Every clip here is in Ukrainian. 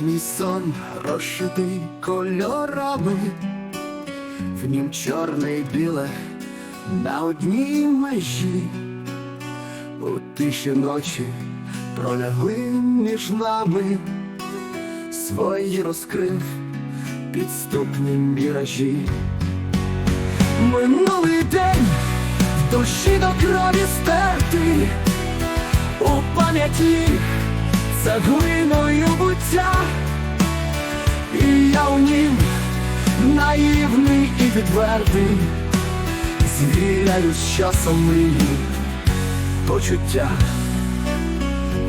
мій сон розшитий кольорами, в нім чорне і біле на одній межі, у тиші ночі пролягли між нами, свої розкрив підступні міражі. Минулий день в душі до крові стерти, у пам'яті цеглиною буття, і я у нім наївний і відвертий, звіряю з часом мрії почуття,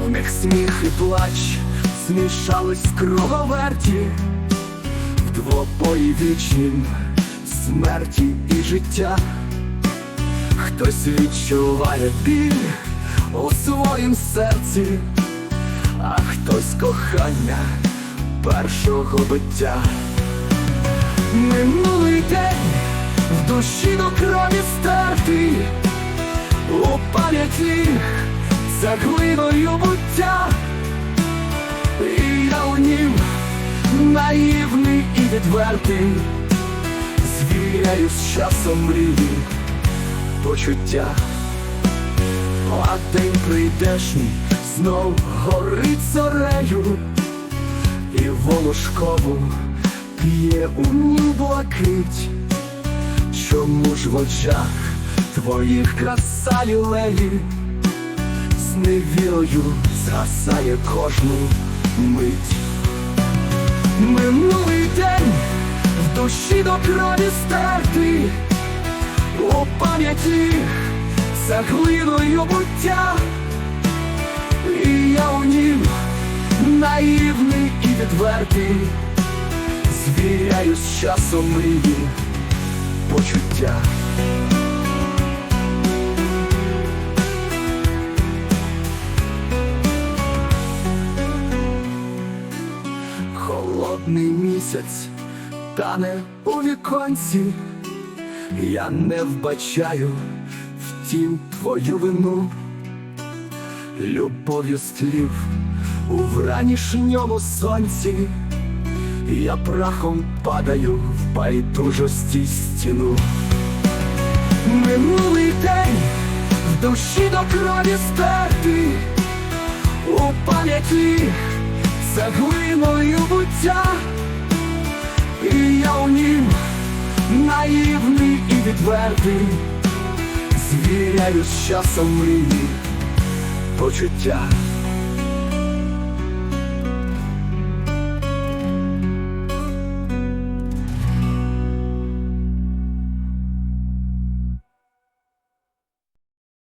в них сміх і плач змішались в круговерті, в двопої вічнім смерті і життя. Хтось відчуває біль у своїм серці, хтось кохання першого биття. Минулий день в душі до крові стертий, у пам'яті цеглиною буття, і я у нім наївний і відвертий, звіряю з часом мрії почуття. А день прийдешній знов горить зорею, і волошкову п'є у нім блакить. Чому ж в очах твоїх краса лілеї з невірою згасає кожну мить? Минулий день в душі до крові стертий, у пам'яті цеглиною буття, і я у нім наївний і відвертий, звіряю з часом мрії почуття. Холодний місяць тане у віконці, я не вбачаю втім твою вину, любов'ю стлів у вранішньому сонці, я прахом падаю в байдужості стіну. Минулий день в душі до крові стертий, у пам'яті цеглиною буття, і я у нім наївний і відвертий, звіряю з часом мрії почуття.